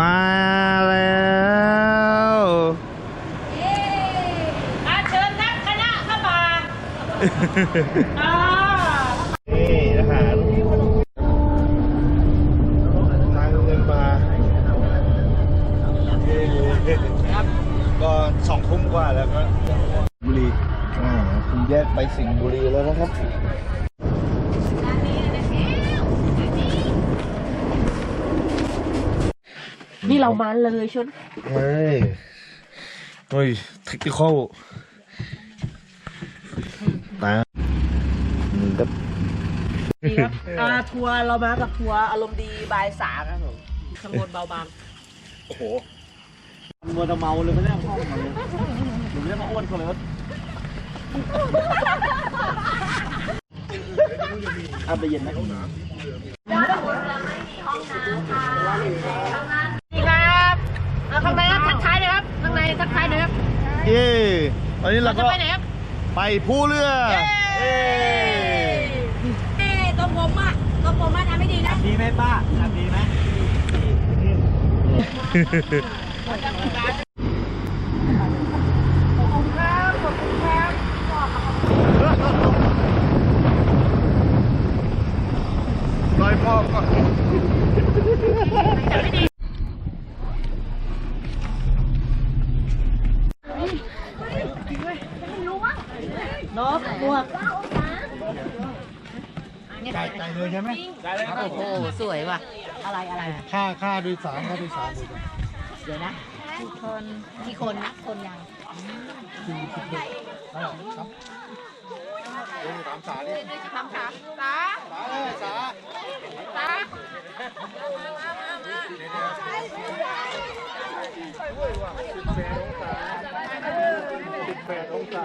มาแล้วอาเชิญนักคณะเข้ามาอ่านี่อาหารทางเดินมาครับก็สองทุ่มกว่าแล้วก็บุรีอ่าคุณแยกไปสิงห์บุรีแล้วนะครับ นี่เรามันเลยชนเฮ้ยโอ้ยเทคนิคอลตานี่ก็ดีครับอ่าทัวร์เรามากับทัวร์อารมณ์ดีบายสามครับผมข้างบนเบาบางโอ้โหมัวแต่เมาเลยไม่ได้ห้องมาเลยหนูไม่ได้มาอ้วนเขาเลยอาบไปเย็นไหมนี่ครั ทักทายหน่อยครับเย้ตอนนี้เราเราก็จะไปไหนครับไปผู้เรือเย้เย้เอ้ตรงผมอะตรงผมอะทำไม่ดีนะดีไหมป้าทำดีไหมลอยพ่อก่อนนกบวก จ่ายจ่าย เลยใช่ไหมได้เลยครับโอ้โหสวยว่ะ อะไรอะไร ค่าค่าโดยสารค่าโดยสารเดี๋ยวนะคนกี่คนนะคนยังสามสาเนี่ยทำขาสาสาเลยสาสาสิบแปดองศา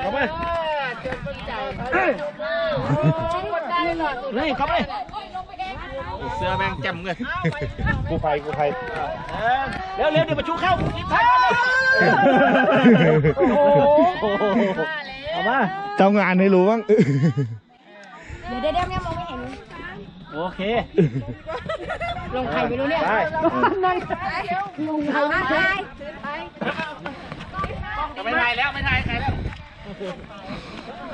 เข้าไปนี่เข้าไปเสื้อแม่งแจ่มเลยกูภัยกูภัยเร็วเร็วเดี๋ยวมาชูเข้ารีบถ่ายโอ้โหเอามาเจ้างานให้รู้บ้างเดี๋ยวเดี๋ยวเนี่ยมองไม่เห็นโอเค ลงไข่ไปรู้เนี่ยได้ลงไข่ไปไม่ถ่ายแล้วไม่ถ่ายใครแล้ว Thank you.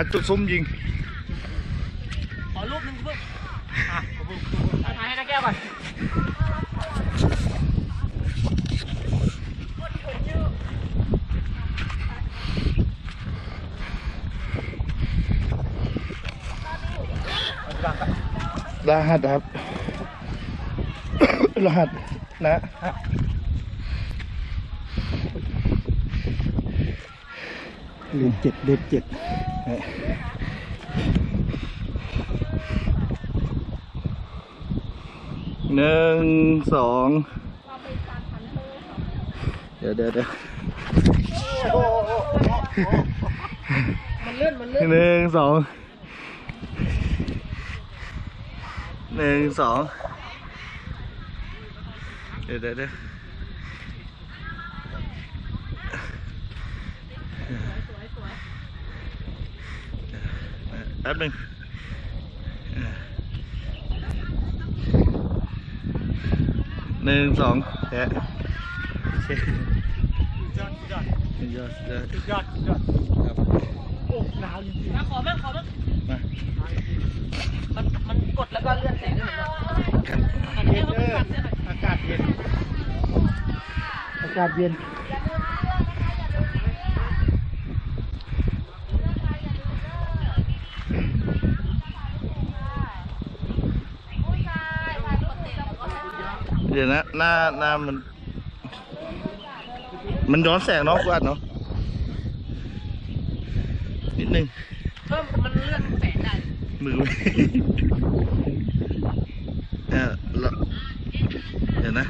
าจุดซุ่มยิง ขอรูปหนึ่งเพิ่มถ่ายให้นักแก้วก่อนรหัสครับ รหัสนะเดือนเจ็ดเดือนเจ็ด หนึ่งสองเดี๋ยวเดี๋ยวเดี๋ยวมันเลื่อนมันเลื่อนหนึ่งสองหนึ่งสองเดี๋ยวเดี๋ยวเดี๋ยว แป๊บหนึ่งหนึ่งสองแชะสุดยอดสุดยอดสุดยอดสุดยอดครับโอ้หนาวจริงๆมาขอบ้างขอบ้างมามันมันกดแล้วก็เลื่อนแสงได้เห็นไหมเย็นเด้ออากาศเย็นอากาศเย็น เดี๋ยวนะ หน้าหน้ามัน มันย้อนแสงเนาะกูอัดเนาะนิดนึงเพิ่มมันเลื่อนแสงได้มือไม่เออแล้วเดี๋ยวนะ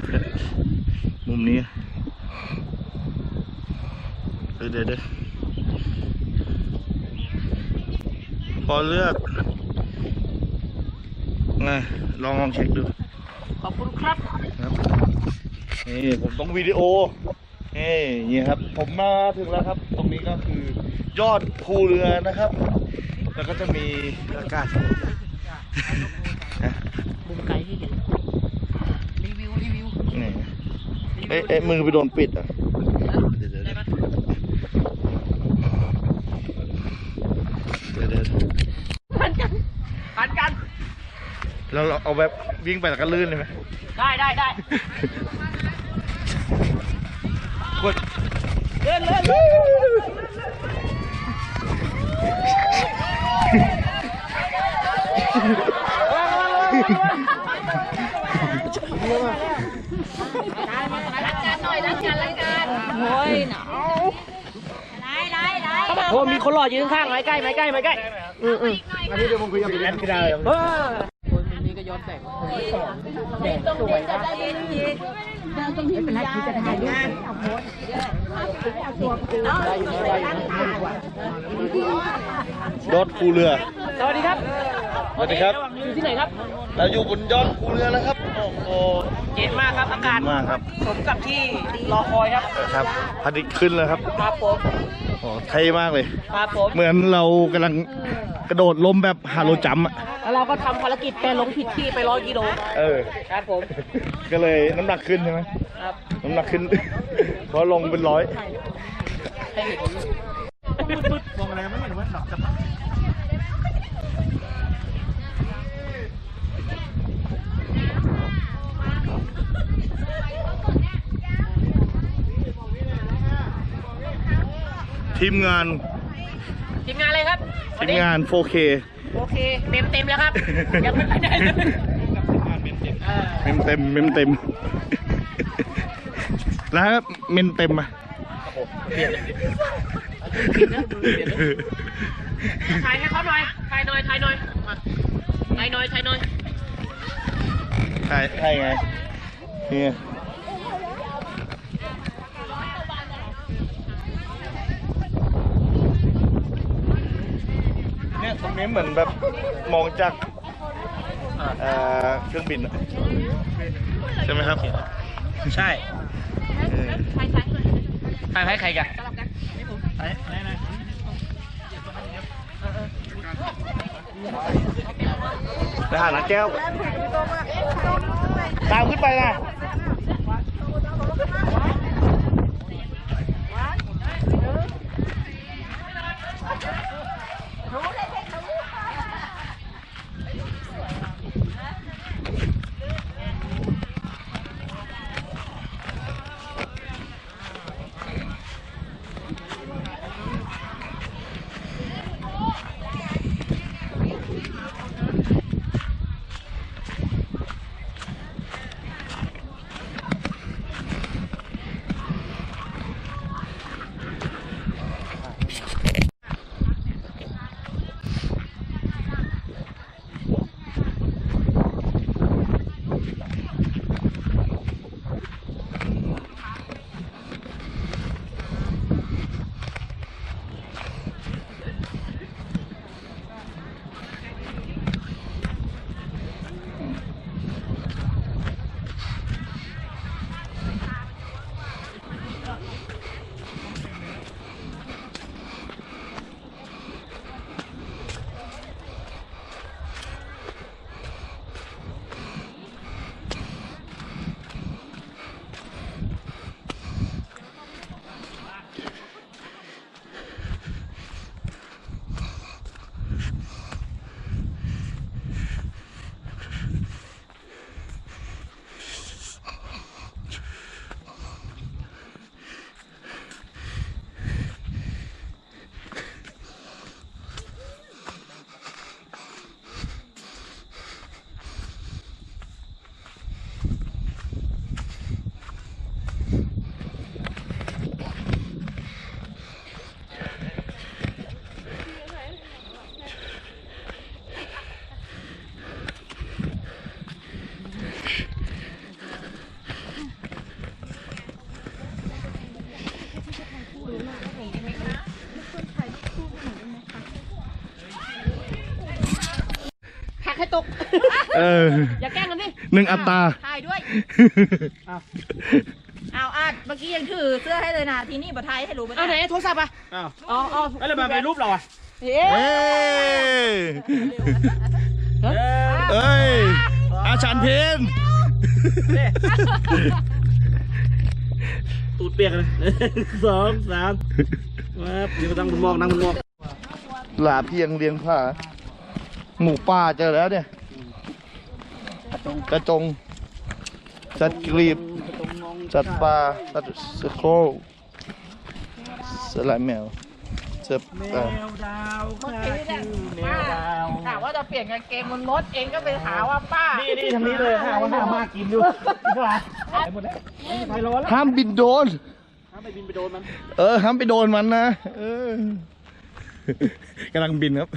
มุมนี้เออเดี๋ยวเดี๋ยวพอเลือกไงลองลองเช็คดู ขอบคุณครับครับนี่ผมต้องวิดีโอนี่นี่ครับ ผมมาถึงแล้วครับ ตรงนี้ก็คือยอดภูเรือนะครับ แล้วก็จะมีอากาศมุมไกลที่เห็นรีวิวรีวิวนี่เอ๊ะเอ๊ะมือไปโดนปิดอะเดี๋ยวเดี๋ยว ได้ เดี๋ยว ไหม เดี๋ยวเดี๋ยว พันกันพันกัน เราเราเอาแบบวิ่งไปแล้วก็ลื่นเลยไหมได้ได้ได้กดเลื่อนเลื่อนเลื่อนรักกันหน่อยรักกันรักกันโอ้ยหนาวได้ได้ได้โอ้มีคนรอยืนข้างไม้ใกล้ไม้ใกล้ไม้ใกล้อืมอืมอันนี้เดี๋ยวผมคุยกับพี่แอนก็ได้เออคนนี้ก็ ย้อนแสงแดดสวยนะไม่เป็นไรที่จะถ่ายรูปเอาโพสเอาตัวได้อยู่นะได้อยู่นะยอดภูเรือ สวัสดีครับ สวัสดีครับ อยู่ที่ไหนครับ เราอยู่บนยอดภูเรือแล้วครับ โอ้โห เย็นมากครับ อากาศมากครับ สมกับที่รอคอยครับ ครับพระอาทิตย์ขึ้นแล้วครับ ครับผม โอ้เท่มากเลย ครับผมเหมือนเรากำลังกระโดดลมแบบฮาโลจัมป์อะแล้วเราก็ทำภารกิจแปลลงผิดที่ไปร้อยกิโลเออ ครับผม ก็เลยน้ำหนักขึ้นใช่ไหมครับ น้ำหนักขึ้น เพราะลงเป็นร้อย ให้เห็นมองอะไรไม่เห็นว่าหลับจะ ทีมงานทีมงานเลยครับทีมงาน 4K โอเคเต็มเต็มแล้วครับยังไม่ไปไหนเลยเออเมมเต็มเมมเต็มแล้วเมนเต็มอะถ่ายให้เขาหน่อยถ่ายหน่อยถ่ายหน่อยมาถ่ายหน่อยถ่ายหน่อยใช่ใช่ไงนี่เนี่ยตรง นี้เหมือนแบบมองจากเอ่อเครื่องบินอะใช่ไหมครับใช่เออถ่ายให้ใครกันไปหานักแก้วตามขึ้นไปนะ ให้ตก เออ อย่าแกล้งกันดิหนึ่งอัตราถ่ายด้วย เอาอาดเมื่อกี้ยังถือเสื้อให้เลยนะ ทีนี้บัไทยให้รู้ไหมเอาไหนโทรศัพท์อะอ้าวเอาเอาแล้วมาเป็นรูปเราอะเอ๊ะเอ้ยเอ้ยอาจารย์เพนตูดเปียกเลยสองสามมาเดี๋ยวนั่งบนหมอกนั่งบนหมอก หลาเพียงเลี้ยงผ้า หมูป่าเจอแล้วเนี่ย กระจงจัดกรีบจัดปลาจัดสโครสไลด์แมวเจ็บเอ่อดาวเมื่อกี้เนี่ยป้าถามว่าจะเปลี่ยนกางเกงบนรถเองก็ไปหาว่าป้า นี่นี่ทางนี้เลยหาว่าหามากินอยู่ดีกว่าหมดแล้วไปร้อนแล้วห้ามบินโดนถ้าไปบินไปโดนมัน เออ ห้ามไปโดนมันนะ เออกำลังบินครับ